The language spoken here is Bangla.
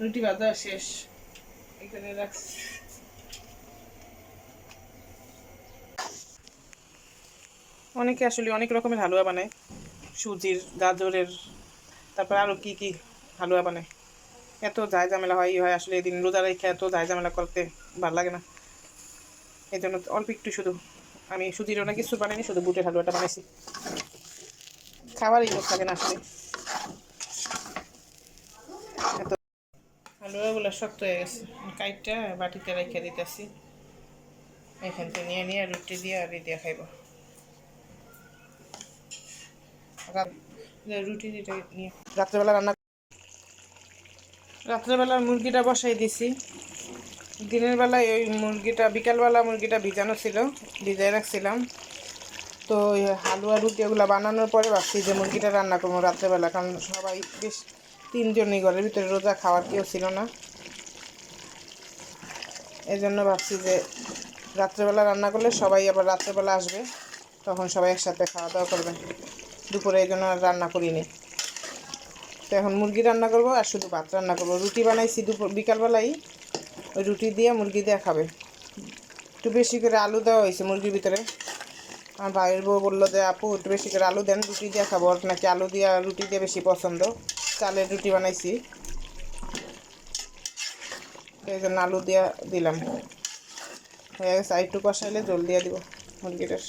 রুটি বাঁধা শেষ। এখানে রাখছি। অনেকে আসলে অনেক রকমের হালুয়া বানায়। সুজির, গাজরের, তারপর আরও কি কি হালুয়া বানায়। এত যায় ঝামেলা হয় হয় আসলে এদিন রোজা রেখে এত যায় ঝামেলা করতে ভালো লাগে না। এই জন্য অল্প একটু শুধু আমি সুজির অনেক কিছু বানাইনি, শুধু বুটের হালুয়াটা বানাইছি। খাবারই লোক থাকে না আসলে। হালুয়াগুলো শক্ত হয়ে গেছে। কাইটটা বাটিতে রেখে দিতেছি। এখান থেকে নিয়ে নিয়ে রুটি দিয়ে আর দিয়ে খাইব। রুটি দিটা নিয়ে রাত্রেবেলা রান্না রাত্রেবেলা মুরগিটা বসাই দিছি। দিনের বেলায় ওই মুরগিটা বিকালবেলা মুরগিটা ভিজানো ছিল ভিজাই রাখছিলাম। তো হালুয়া রুটি এগুলো বানানোর পরে ভাবছি যে মুরগিটা রান্না করব রাত্রেবেলা কারণ সবাই বেশ তিনজনই ঘরের ভিতরে রোজা খাওয়ার কেউ ছিল না। এই জন্য ভাবছি যে রাত্রেবেলা রান্না করলে সবাই আবার রাত্রেবেলা আসবে, তখন সবাই একসাথে খাওয়া দাওয়া করবে। দুপুরে এই জন্য রান্না করিনি। তো এখন মুরগি রান্না করব আর শুধু ভাত রান্না করব। রুটি বানাইছি দুপুর, বিকালবেলাই। ওই রুটি দিয়ে মুরগি দিয়ে খাবে। একটু বেশি করে আলু দেওয়া হয়েছে মুরগির ভিতরে। আমার ভাইয়ের বউ বলল যে, আপু, একটু বেশি করে আলু দেন, রুটি দিয়ে খাব। নাকি আলু দিয়ে রুটি দিয়ে বেশি পছন্দ। চালের রুটি বানাইছি। এই আলু দিয়া দিলাম। হয়ে গেছে, আর একটু কষাইলে জল দিয়ে দিব মুরগিটার।